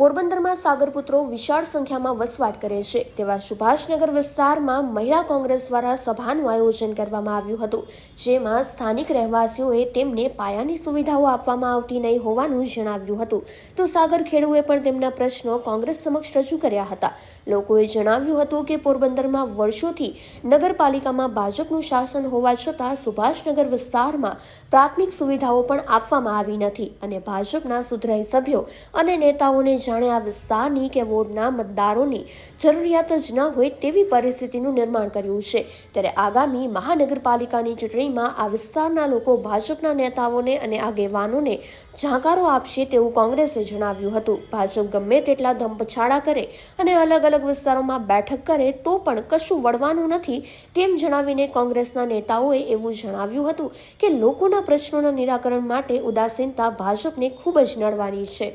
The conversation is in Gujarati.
પોરબંદરમાં સાગરપુત્રો વિશાળ સંખ્યામાં વસવાટ કરે છે. તેવા સુભાષનગર વિસ્તારમાં મહિલા કોંગ્રેસ દ્વારા સભાનું આયોજન કરવામાં આવ્યું હતું, જેમાં સ્થાનિક રહેવાસીઓએ તેમને પાયાની સુવિધાઓ આપવામાં આવતી નહીં હોવાનું જણાવ્યું હતું. તો સાગર ખેડૂએ પણ તેમના પ્રશ્નો કોંગ્રેસ સમક્ષ રજૂ કર્યા હતા. લોકોએ જણાવ્યું હતું કે પોરબંદરમાં વર્ષોથી નગરપાલિકામાં ભાજપનું શાસન હોવા છતાં સુભાષનગર વિસ્તારમાં પ્રાથમિક સુવિધાઓ પણ આપવામાં આવી નથી અને ભાજપના સુધરાઈ સભ્યો અને નેતાઓને જાણે આ વિસ્તારની કે વોર્ડના મતદારોની જરૂરિયાત જ ન હોય તેવી પરિસ્થિતિનું નિર્માણ કર્યું છે. ત્યારે આગામી મહાનગરપાલિકાની ચૂંટણીમાં આ વિસ્તારના લોકો ભાજપના નેતાઓને અને આગેવાનોને જાકારો આપશે તેવું કોંગ્રેસે જણાવ્યું હતું. ભાજપ ગમે તેટલા ધમપછાડા કરે અને અલગ અલગ વિસ્તારોમાં બેઠક કરે તો પણ કશું વળવાનું નથી તેમ જણાવીને કોંગ્રેસના નેતાઓએ એવું જણાવ્યું હતું કે લોકોના પ્રશ્નોના નિરાકરણ માટે ઉદાસીનતા ભાજપને ખૂબ જ નડવાની છે.